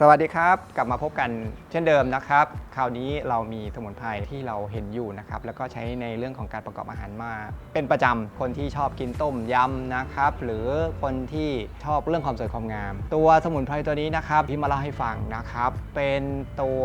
สวัสดีครับ กลับมาพบกันเช่นเดิมนะครับ คราวนี้เรามีสมุนไพรที่เราเห็นอยู่นะครับ แล้วก็ใช้ในเรื่องของการประกอบอาหารมา เป็นประจำคนที่ชอบกินต้มยำนะครับ หรือคนที่ชอบเรื่องความสวยความงาม ตัวสมุนไพรตัวนี้นะครับที่มาเล่าให้ฟังนะครับ เป็นตัว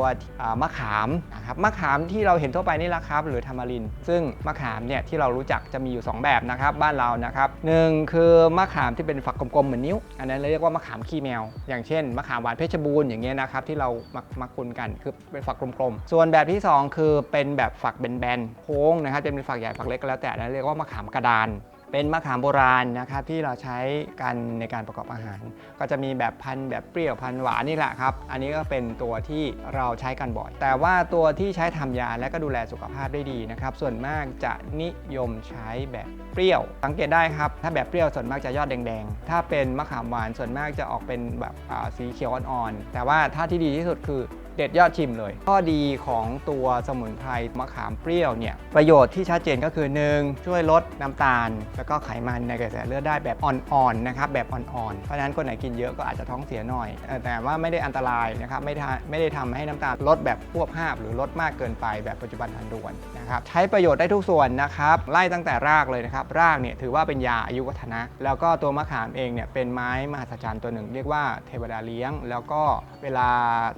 มะขามนะครับมะขามที่เราเห็นทั่วไปนี่แหละครับ หรือทามาริน ซึ่งมะขามเนี่ยที่เรารู้จักจะมีอยู่ 2 แบบนะครับ บ้านเรานะครับหนึ่งคือมะขามที่เป็นฝักกลมๆเหมือนนิ้ว อันนั้นเรียกว่ามะขามขี้แมว อย่างเช่นมะขามหวานเพชรบูรณ์อย่างเงี้ยนะครับที่เรามามาคุนกันคือเป็นฝักกลมๆ ส่วนแบบที่ 2 คือเป็นแบบฝักแบนๆโค้งนะครับจะเป็นฝักใหญ่ฝักเล็กก็แล้วแต่นนั้นเรียกว่ามะขามกระดาน เป็นมะขามโบราณนะครับที่เราใช้กันในการประกอบอาหาร ก็จะมีแบบพันธุ์แบบเปรี้ยวพันธุ์หวานนี่แหละครับ อันนี้ก็เป็นตัวที่เราใช้กันบ่อย แต่ว่าตัวที่ใช้ทำยาและก็ดูแลสุขภาพได้ดีนะครับส่วนมากจะนิยมใช้แบบเปรี้ยว สังเกตได้ครับ ถ้าแบบเปรี้ยวส่วนมากจะยอดแดงๆ ถ้าเป็นมะขามหวานส่วนมากจะออกเป็นแบบสีเขียวอ่อนๆแต่ว่าถ้าที่ดีที่สุดคือ เด็ดยอดชิมเลย ข้อดีของตัวสมุนไพรมะขามเปรี้ยวเนี่ยประโยชน์ที่ชัดเจนก็คือ 1. ช่วยลดน้ำตาล แล้วก็ไขมันในกระแสเลือดได้แบบอ่อนๆนะครับแบบอ่อนๆเพราะฉะนั้นคนไหนกินเยอะก็อาจจะท้องเสียหน่อย แต่ว่าไม่ได้อันตรายนะครับไม่ทาไม่ได้ทำให้น้ำตาลลดแบบพวบภาพหรือลดมากเกินไปแบบปัจจุบันทันด่วนนะครับใช้ประโยชน์ได้ทุกส่วนนะครับไล่ตั้งแต่รากเลยนะครับรากเนี่ยถือว่าเป็นยาอายุวัฒนะ แล้วก็ตัวมะขามเองเนี่ยเป็นไม้มหัศจรรย์ตัวหนึ่ง เรียกว่าเทวดาเลี้ยง แล้วก็เวลา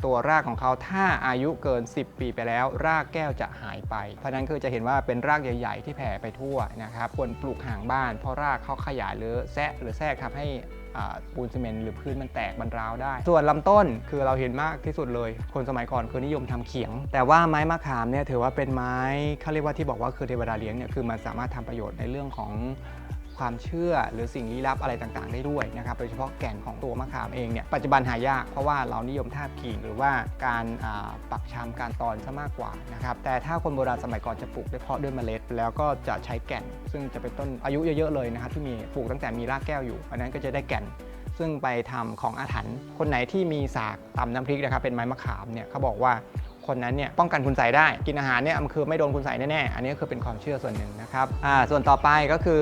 ตัวรากของเขาถ้าอายุเกิน 10 ปีไปแล้ว รากแก้วจะหายไป เพราะนั้นคือจะเห็นว่าเป็นรากใหญ่ๆ ที่แผ่ไปทั่วนะครับควรปลูกห่างบ้าน เพราะรากเขาขยายหรือแซะหรือแทรกทำให้ปูนซีเมนต์หรือพื้นมันแตกมันร้าวได้ ส่วนลำต้นคือเราเห็นมากที่สุดเลย คนสมัยก่อนคือนิยมทำเขียง แต่ว่าไม้มะขามเนี่ยถือว่าเป็นไม้เขาเรียกว่าที่บอกว่าคือเทวดาเลี้ยงเนี่ยคือมันสามารถทำประโยชน์ในเรื่องของ ความเชื่อหรือสิ่งลี้ลับอะไรต่างๆ ได้ด้วยนะครับ โดยเฉพาะแก่นของตัวมะขามเองเนี่ยปัจจุบันหายากเพราะว่าเรานิยมทาบกิ่งหรือว่าการปักชำการตอนซะมากกว่านะครับแต่ถ้าคนโบราณสมัยก่อนจะปลูกได้เพาะด้วยเมล็ด แล้วก็จะใช้แก่น ซึ่งจะเป็นต้นอายุเยอะๆเลยนะครับที่มีปลูกตั้งแต่มีรากแก้วอยู่อันนั้นก็จะได้แก่นซึ่งไปทำของอาถรรพ์คนไหนที่มีสากตำน้ำพริกนะครับเป็นไม้มะขามเนี่ยเขาบอกว่า คนนั้นเนี่ยป้องกันคุณใส่ได้กินอาหารเนี่ยมันคือไม่โดนคุณใส่แน่ๆอันนี้ก็คือเป็นความเชื่อส่วนหนึ่งนะครับอ่าส่วนต่อไปก็คือ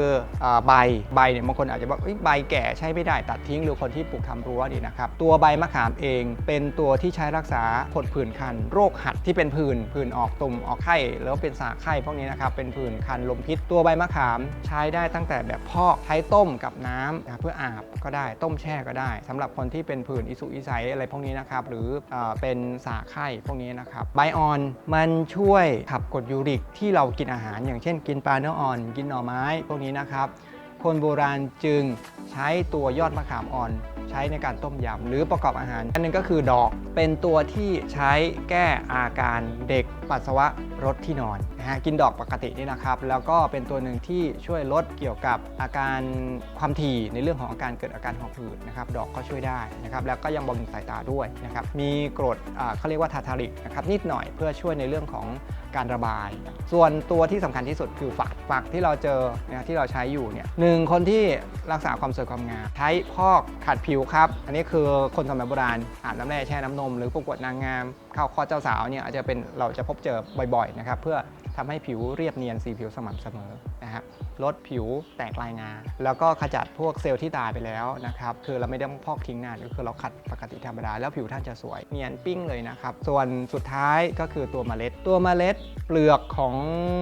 ใบใบเนี่ยบางคนอาจจะบอกใบแก่ใช้ไม่ได้ตัดทิ้งหรือคนที่ปลูกทำรั้วนี่นะครับตัวใบมะขามเองเป็นตัวที่ใช้รักษาผดผื่นคัน โรคหัดที่เป็นผื่นผื่นออกตุ่มออกไข้แล้วเป็นสาไข้พวกนี้นะครับเป็นผื่นคันลมพิษตัวใบมะขามใช้ได้ตั้งแต่แบบพอกใช้ต้มกับน้ำเพื่ออาบก็ได้ต้มแช่ก็ได้สำหรับคนที่เป็นผื่นอิสุอิสัยอะไรพวกนี้นะครับหรือเออเป็นสาไข้พวกนี้นะครับใบอ่อนมันช่วยขับกรดยูริกที่เรากินอาหาร อย่างเช่นกินปลาเนื้ออ่อน กินหน่อไม้พวกนี้นะครับ คนโบราณจึงใช้ตัวยอดมะขามอ่อน ใช้ในการต้มยำหรือประกอบอาหาร อันหนึงก็คือดอกเป็นตัวที่ใช้แก้อาการเด็กปัสสาวะรถที่นอนนะฮะกินดอกปกตินี่นะครับ แล้วก็เป็นตัวหนึ่งที่ช่วยลดเกี่ยวกับอาการความถี่ในเรื่องของอาการเกิดอาการหอบหืดนะครับดอกก็ช่วยได้นะครับแล้วก็ยังบำรุงสายตาด้วยนะครับมีกรดเขาเรียกว่าทาทาริกนะครับนิดหน่อยเพื่อช่วยในเรื่องของ การระบาย ส่วนตัวที่สำคัญที่สุดคือฝักฝักที่เราเจอนะที่เราใช้อยู่เนี่ยหนึ่งคนที่รักษาความสวยความงามใช้พอกขัดผิวครับ อันนี้คือคนสมัยโบราณอาบน้ำแร่แช่น้ำนม หรือประกวดนางงาม เข้าคอเจ้าสาวเนี่ยอาจจะเป็นเราจะพบเจอบ่อยๆนะครับเพื่อ ทำให้ผิวเรียบเนียนสีผิวสม่ำเสมอนะครับลดผิวแตกลายงา แล้วก็ขจัดพวกเซลล์ที่ตายไปแล้วนะครับคือเราไม่ได้พอกทิ้งนานก็คือเราขัดปกติธรรมดา แล้วผิวท่านจะสวยเนียนปิ้งเลยนะครับส่วนสุดท้ายก็คือตัวเมล็ด ตัวเมล็ดเปลือกของ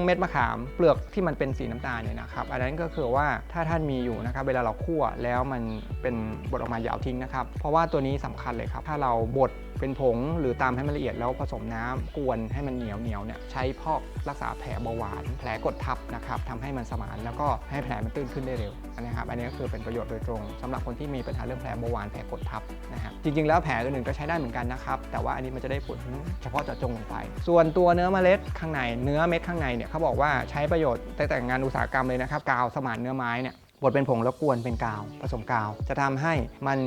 เม็ดมะขาม เปลือกที่มันเป็นสีน้ำตาลเนี่ยนะครับอันนั้นก็คือว่าถ้าท่านมีอยู่นะครับเวลาเราคั่วแล้วมันเป็นบดออกมาอย่าเอาทิ้งนะครับเพราะว่าตัวนี้สำคัญเลยครับถ้าเราบด เป็นผงหรือตามให้มันละเอียดแล้วผสมน้ำกวนให้มันเหนียวเหนียวเนี่ยใช้พอกรักษาแผลเบาหวาน แผลกดทับนะครับทำให้มันสมานแล้วก็ให้แผลมันตื้นขึ้นได้เร็วนะครับอันนี้ก็คือเป็นประโยชน์โดยตรงสำหรับคนที่มีปัญหาเรื่องแผลเบาหวานแผลกดทับนะครับจริง ๆ แล้วแผลอื่นๆก็ใช้ได้เหมือนกันนะครับแต่ว่าอันนี้มันจะได้ผลเฉพาะเจาะจงลงไป ส่วนตัวเนื้อเมล็ดข้างในเนื้อเม็ดข้างในเนี่ยเขาบอกว่าใช้ประโยชน์ตั้งแต่งานอุตสาหกรรมเลยนะครับกาวสมานเนื้อไม้เนี่ย บดเป็นผงแล้วกวนเป็นกาว ผสมกาว จะทำให้มัน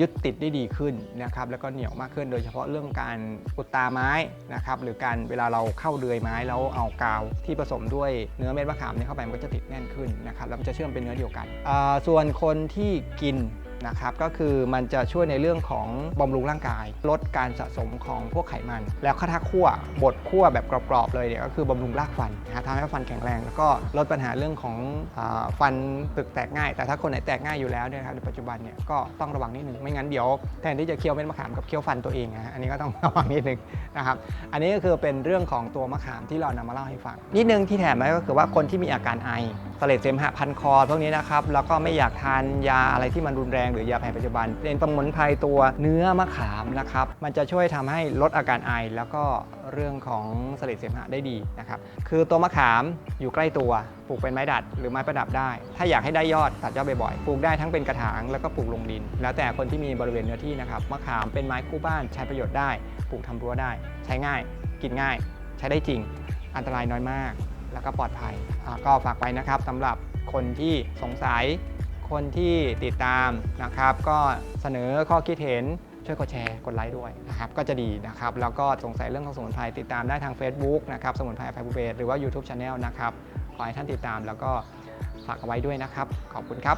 ยึดติดได้ดีขึ้นนะครับแล้วก็เหนียวมากขึ้นโดยเฉพาะเรื่องการกุดตาไม้นะครับหรือการเวลาเราเข้าเดือยไม้แล้วเอากาวที่ผสมด้วยเนื้อเม็ดมะขามเนี่ยเข้าไปมันก็จะติดแน่นขึ้นนะครับแล้วมันจะเชื่อมเป็นเนื้อเดียวกัน ส่วนคนที่กิน นะครับก็คือมันจะช่วยในเรื่องของบำรุงร่างกาย ลดการสะสมของพวกไขมัน แล้วถ้าคั่วบดคั่วแบบกรอบๆเลยเนี่ยก็คือบำรุงรากฟันนะทำให้ฟันแข็งแรง แล้วก็ลดปัญหาเรื่องของอฟันตึกแตกง่าย แต่ถ้าคนไหนแตกง่ายอยู่แล้วเนี่ยนะครับในปัจจุบันเนี่ยก็ต้องระวังนิดนึงไม่งั้นเดี๋ยวแทนที่จะเคี้ยวเม็ดมะขามกับเคี้ยวฟันตัวเองนะฮะอันนี้ก็ต้องระวังนิดนึงนะครับอันนี้ก็คือเป็นเรื่องของตัวมะขามที่เรานำมาเล่าให้ฟังนิดนึงที่แถมไว้ก็คือว่าคนที่มีอาการไอ เลดเสมหะพันคอพวกนี้นะครับ แล้วก็ไม่อยากทานยาอะไรที่มันรุนแรงหรือยาแผนปัจจุบัน เป็นสมุนไพรตัวเนื้อมะขามนะครับ มันจะช่วยทำให้ลดอาการไอ แล้วก็เรื่องของสเลดเสมหะได้ดีนะครับ คือตัวมะขามอยู่ใกล้ตัว ปลูกเป็นไม้ดัดหรือไม้ประดับได้ ถ้าอยากให้ได้ยอดตัดยอดบ่อยๆ ปลูกได้ทั้งเป็นกระถางแล้วก็ปลูกลงดิน แล้วแต่คนที่มีบริเวณเนื้อที่นะครับ มะขามเป็นไม้คู่บ้านใช้ประโยชน์ได้ ปลูกทำรั้วได้ ใช้ง่าย กินง่าย ใช้ได้จริง อันตรายน้อยมาก แล้วก็ปลอดภัยอ่าก็ฝากไว้นะครับสำหรับคนที่สงสัย คนที่ติดตามนะครับ ก็เสนอข้อคิดเห็นช่วยกดแชร์กดไลค์ด้วยนะครับก็จะดีนะครับแล้วก็สงสัยเรื่องของสมุนไพรติดตามได้ทาง Facebook นะครับสมุนไพรไฟบูเบสหรือว่า YouTube Channel นะครับขอให้ท่านติดตามแล้วก็ฝากเอาไว้ด้วยนะครับ ขอบคุณครับ